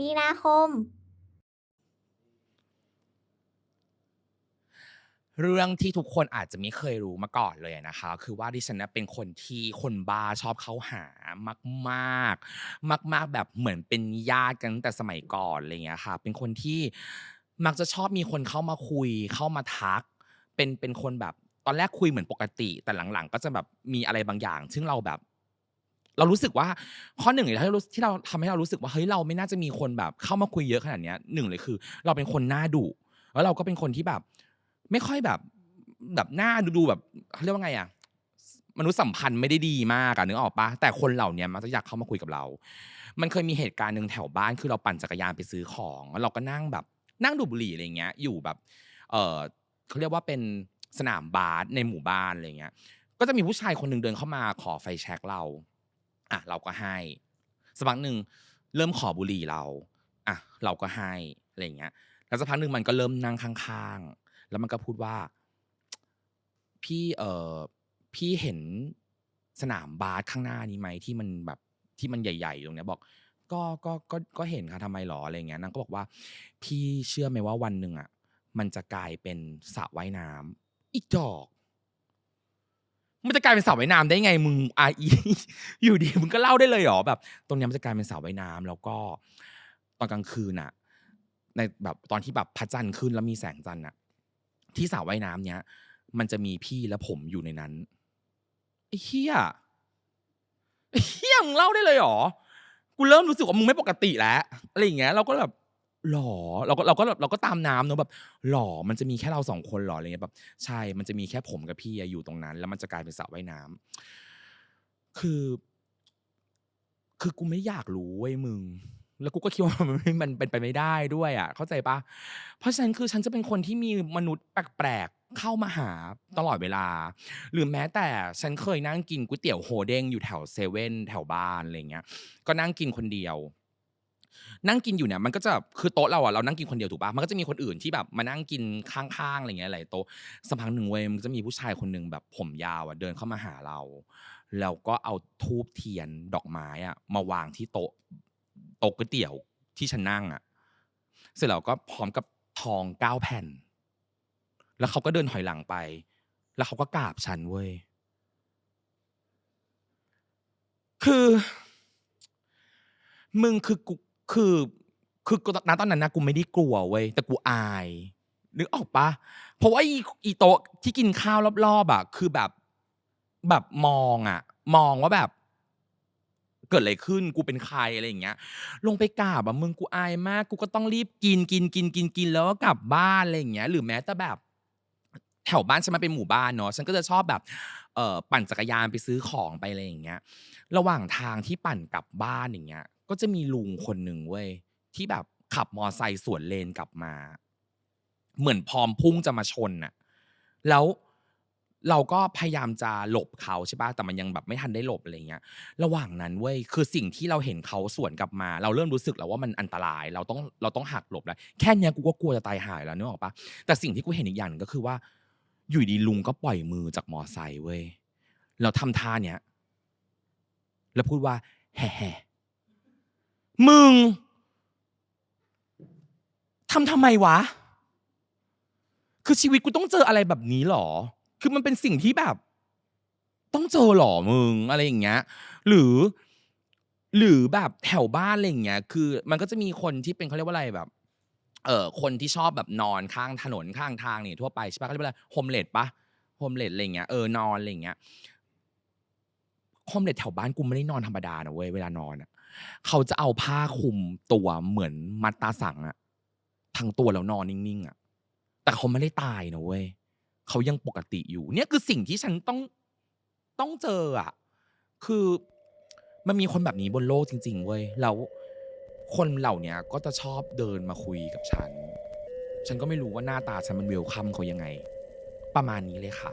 มีนาคม เรื่องที่ทุกคนอาจจะไม่เคยรู้มาก่อนเลยนะคะ คือว่าดิฉันนะเป็นคนที่คนบ้าชอบเข้าหามากๆมากๆแบบเหมือนเป็นญาติกันตั้งแต่สมัยก่อนอะไรเงี้ยค่ะ เป็นคนที่มักจะชอบมีคนเข้ามาคุยเข้ามาทัก เป็นเป็นคนแบบตอนแรกคุยเหมือนปกติ แต่หลังๆ ก็จะแบบมีอะไรบางอย่าง ซึ่งเราแบบ เรารู้สึกว่าข้อหนึ่งเลยที่เราที่เราทำให้เรารู้สึกว่าเฮ้ยเราไม่น่าจะมีคนแบบ เข้ามาคุยเยอะขนาดเนี้ยหนึ่งเลยคือ เราเป็นคนหน้าดุแล้วเราก็เป็นคนที่แบบ ไม่ค่อยแบบแบบหน้าดูดูแบบเขาเรียกว่าไงอะมนุษยสัมพันธ์ไม่ได้ดีมากอะนึกออกปะแต่คนเหล่านี้มักจะอยากเข้ามาคุยกับเรา มันเคยมีเหตุการณ์หนึ่งแถวบ้านคือเราปั่นจักรยานไปซื้อของแล้วเราก็นั่งแบบ นั่งดูบุหรี่อะไรเงี้ย อยู่แบบ เออเขาเรียกว่าเป็นสนามบาสในหมู่บ้านอะไรเงี้ย ก็จะมีผู้ชายคนหนึ่งเดินเข้ามาขอไฟแช็กเรา อะเราก็ให้สักพักหนึ่งเริ่มขอบุหรี่เราอะเราก็ให้อะไรเงี้ย แล้วสักพักหนึ่งมันก็เริ่มนั่งข้างๆ แล้วมันก็พูดว่า พี่เออพี่เห็นสนามบาสข้างหน้านี้ไหมที่มันแบบที่มันใหญ่ ๆ ตรงเนี้ยบอก ก็ก็ก็ก็เห็นค่ะทำไมหรออะไรเงี้ยนางก็บอกว่า พี่เชื่อไหมว่าวันหนึ่งอะมันจะกลายเป็นสระว่ายน้ำอีกดอก มันจะกลายเป็นสระว่ายน้ำได้ไงมึงอาอีอยู่ดีมึงก็เล่าได้เลยเหรอแบบ ตรงเนี้ยมันจะกลายเป็นสระว่ายน้ำแล้วก็ตอนกลางคืนอะ ในแบบตอนที่แบบพระจันทร์ขึ้นแล้วมีแสงจันทร์อะ ที่สระว่ายน้ำเนี้ย มันจะมีพี่และผมอยู่ในนั้นไอ้เฮียไอ้เฮียมึงเล่าได้เลยเหรอกูเริ่มรู้สึกว่ามึงไม่ปกติแล้วอะไรอย่างเงี้ยเราก็แบบ หรอเราก็เราก็เราก็ตามน้ำเนอะแบบหรอมันจะมีแค่เราสองคนหรออะไรเงี้ยแบบใช่มันจะมีแค่ผมกับพี่อยู่ตรงนั้น แล้วมันจะกลายเป็นสระว่ายน้ำคือ คือกูไม่อยากรู้เว้ยมึง แล้วกูก็คิดว่ามันม่มันเป็นไปไม่ได้ด้วยอะ เข้าใจปะเพราะฉะนั้นคือฉันจะเป็นคนที่มีมนุษย์แปลกๆเข้ามาหาตลอดเวลา หรือแม้แต่ฉันเคยนั่งกินก๋วยเตี๋ยวโฮเด้งอยู่แถวเซเว่นแถวบ้านอะไรเงี้ย ก็นั่งกินคนเดียว นั่งกินอยู่เนี่ยมันก็จะคือโต๊ะเราอะเรานั่งกินคนเดียวถูกปะมันก็จะมีคนอื่นที่แบบมานั่งกินข้างๆอะไรเงี้ยหลายโต๊ะสักพักหนึ่งเว้ยมันจะมีผู้ชายคนหนึ่งแบบผมยาวอะเดินเข้ามาหาเรา แล้วก็เอาทูบเทียนดอกไม้อะมาวางที่โต๊ะโต๊ะก๋วยเตี๋ยวที่ฉันนั่งอะเสร็จแล้วก็พร้อมกับทองเก้าแผ่น แล้วเขาก็เดินถอยหลังไป แล้วเขาก็กราบฉันเว้ยคือ มึงคือกู คือคือณตอนนั้นนะกูไม่ได้กลัวเว้ยแต่กูอายนึกออกปะเพราะว่าอีโต๊ะที่กินข้าวรอบๆอะคือแบบแบบมองอะ มองว่าแบบ เกิดอะไรขึ้นกูเป็นใครอะไรอย่างเงี้ย ลงไปกราบอะมึงกูอายมาก กูก็ต้องรีบกินกินกินกินกินแล้วก็กลับบ้านอะไรอย่างเงี้ย หรือแม้แต่แบบ แถวบ้านฉันมันเป็นหมู่บ้านเนาะฉันก็จะชอบแบบเอ่อปั่นจักรยานไปซื้อของไปอะไรอย่างเงี้ย ระหว่างทางที่ปั่นกลับบ้านอย่างเงี้ย ก็จะมีลุงคนหนึ่งเว้ยที่แบบขับมอไซค์สวนเลนกลับมา เหมือนพร้อมพุ่งจะมาชนน่ะ แล้วเราก็พยายามจะหลบเขาใช่ปะแต่มันยังแบบไม่ทันได้หลบอะไรเงี้ย ระหว่างนั้นเว้ยคือสิ่งที่เราเห็นเขาสวนกลับมา เราเริ่มรู้สึกแล้วว่ามันอันตราย เราต้องเราต้องหักหลบแล้วแค่เนี้ยกูก็กลัวจะตายหายแล้วนึกออกปะแต่สิ่งที่กูเห็นอีกอย่างหนึงก็คือว่า อยู่ดีลุงก็ปล่อยมือจากมอไซค์เว้ยแล้วทำท่าเนี้ยแล้วพูดว่าแฮ่แฮ่ มึงทำทำไมวะ คือชีวิตกูต้องเจออะไรแบบนี้หรอ คือมันเป็นสิ่งที่แบบ ต้องเจอหรอมึงอะไรอย่างเงี้ย หรือ หรือแบบแถวบ้านอะไรอย่างเงี้ย คือ มันก็จะมีคนที่เป็นเขาเรียกว่าอะไรแบบ เอ่อ คนที่ชอบแบบนอนข้างถนนข้างทางเนี่ยทั่วไปใช่ปะเขาเรียกว่าอะไรโฮมเลดปะโฮมเลดอะไรเงี้ย เออนอนอะไรอย่างเงี้ย โฮมเลดแถวบ้านกูไม่ได้นอนธรรมดานะเว้ยเวลานอนอะเขาจะเอาผ้าคลุมตัวเหมือนมัดตาสังอะทั้งตัวแล้วนอนนิ่งๆอะแต่เขาไม่ได้ตายนะเว้ยเขายังปกติอยู่ เนี่ยคือสิ่งที่ฉันต้องต้องเจออะคือมันมีคนแบบนี้บนโลกจริง ๆ เว้ยแล้วคนเหล่าเนี้ยก็จะชอบเดินมาคุยกับฉัน ฉันก็ไม่รู้ว่าหน้าตาฉันมันเวลคัมเขายังไง ประมาณนี้เลยค่ะ